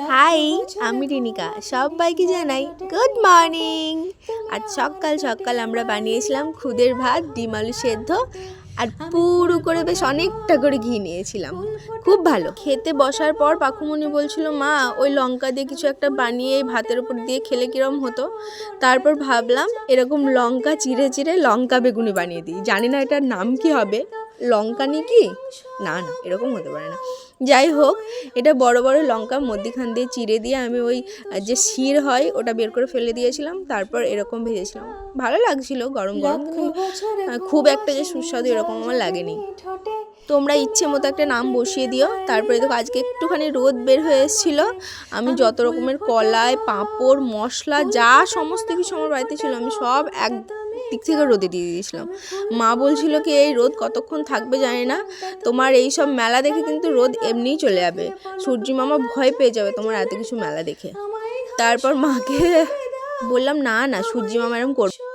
High আমি রিনিকা সবাইকে জানাই গুড মর্নিং আজ সকাল সকাল আমরা বানিয়েছিলাম খুদের ভাত ডিম আলু সেদ্ধ আর পুরো করে বেশ অনেকটা করে ঘি নিয়েছিলাম। খুব ভালো। খেতে বসার পর পাখুমণি বলছিল মা ওই লঙ্কা দিয়ে কিছু একটা বানিয়ে এই ভাতের উপর দিয়ে খেলে কিরম হতো? তারপর ভাবলাম এরকম লঙ্কা চিড়ে চিড়ে লঙ্কা বেগুনি বানিয়ে দিই। জানি না এটার নাম কি হবে। লঙ্কা নি কি? না না এরকম হতে পারে না। যাই হোক এটা বড় বড় লঙ্কা মধ্যিখান দিয়ে চিড়ে দিয়ে আমি ওই যে শির হয় ওটা বের করে ফেলে দিয়েছিলাম তারপর এরকম ভেজেছিলাম। ভালো লাগছিল গরম গরম কিন্তু খুব একটা যে সুস্বাদু এরকম আমার লাগেনি। তোমরা ইচ্ছে মতো একটা নাম বসিয়ে দিও। তারপরে দেখো, আজকে একটুখানি রোদ বের হয়ে এসেছিল। আমি যত রকমের কলাই, পাঁপড়, মশলা, যা সমস্ত কিছু আমার বাড়িতে ছিল, আমি সব এক দিক থেকে রোদে দিয়ে দিয়েছিলাম। মা বলছিল কি, এই রোদ কতক্ষণ থাকবে জানি না। তোমার এই সব মেলা দেখে কিন্তু রোদ এমনিই চলে যাবে। সূর্যি মামা ভয় পেয়ে যাবে তোমার এত কিছু মেলা দেখে। তারপর মাকে বললাম, না না, সূর্যি মামা এরকম করবে